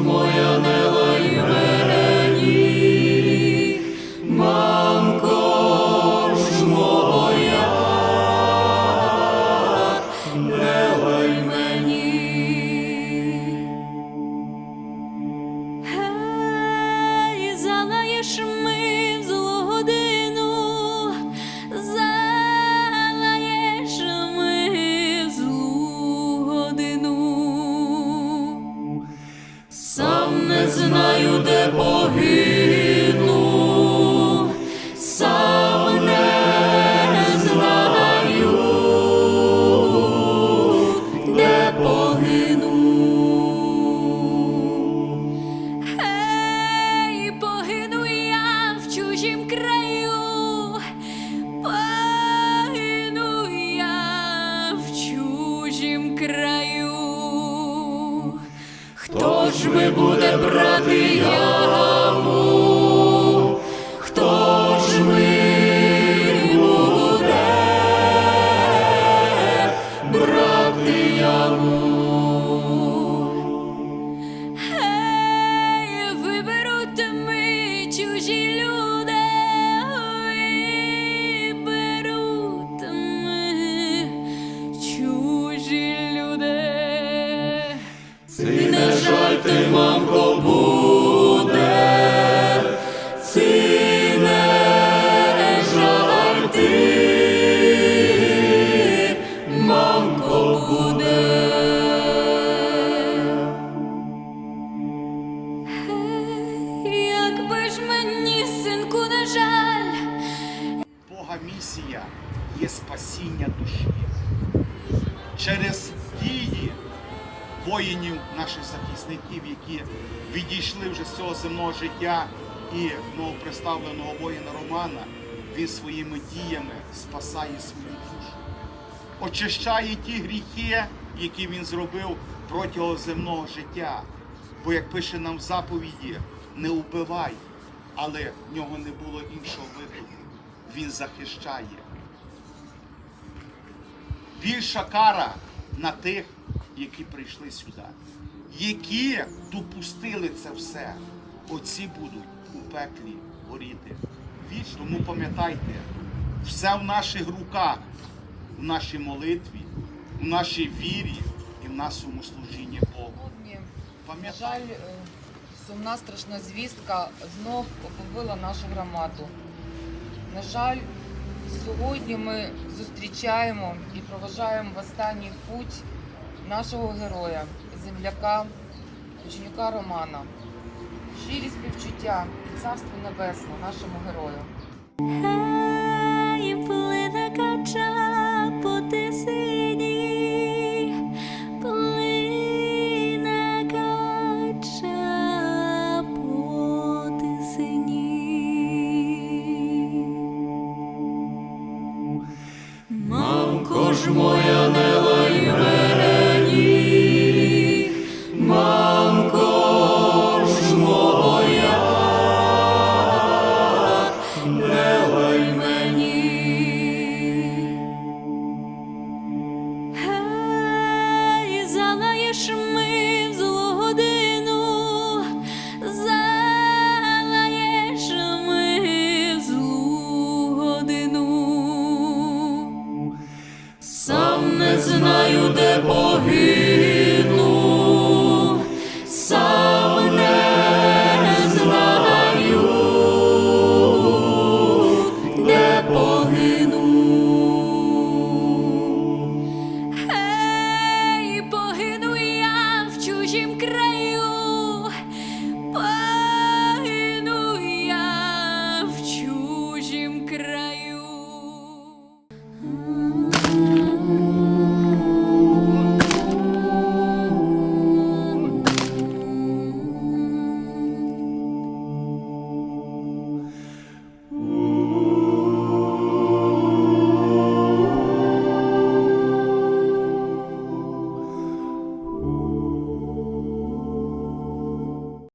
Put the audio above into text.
моя не лай мені, мамко ж моя, не лай мені. Гей, залаєш ми Хто ж ми буде брати яму? Жаль, ти, мамко, буде, жаль, ти, буде. Якби ж мені, синку, не жаль. Бога місія є спасіння душі. Через дії воїнів, наших захисників, які відійшли вже з цього земного життя і новоприставленого воїна Романа, він своїми діями спасає свою душу, очищає ті гріхи, які він зробив протягом земного життя. Бо, як пише нам в заповіді, не вбивай, але в нього не було іншого виходу. Він захищає. Більша кара на тих, які прийшли сюди, які допустили це все. Оці будуть у пеклі горіти. Віч, тому пам'ятайте, все в наших руках, в нашій молитві, в нашій вірі і в нашому служінні Богу. На жаль, е, сумна страшна звістка знов оповила нашу громаду. На жаль, сьогодні ми зустрічаємо і проважаємо в останній путь нашого героя, земляка, жінка Романа. Щирі співчуття і царство небесне нашому герою. Гей, плине кача по тисині, плине кача по тисині. Мамко ж моя не не знаю, де боги.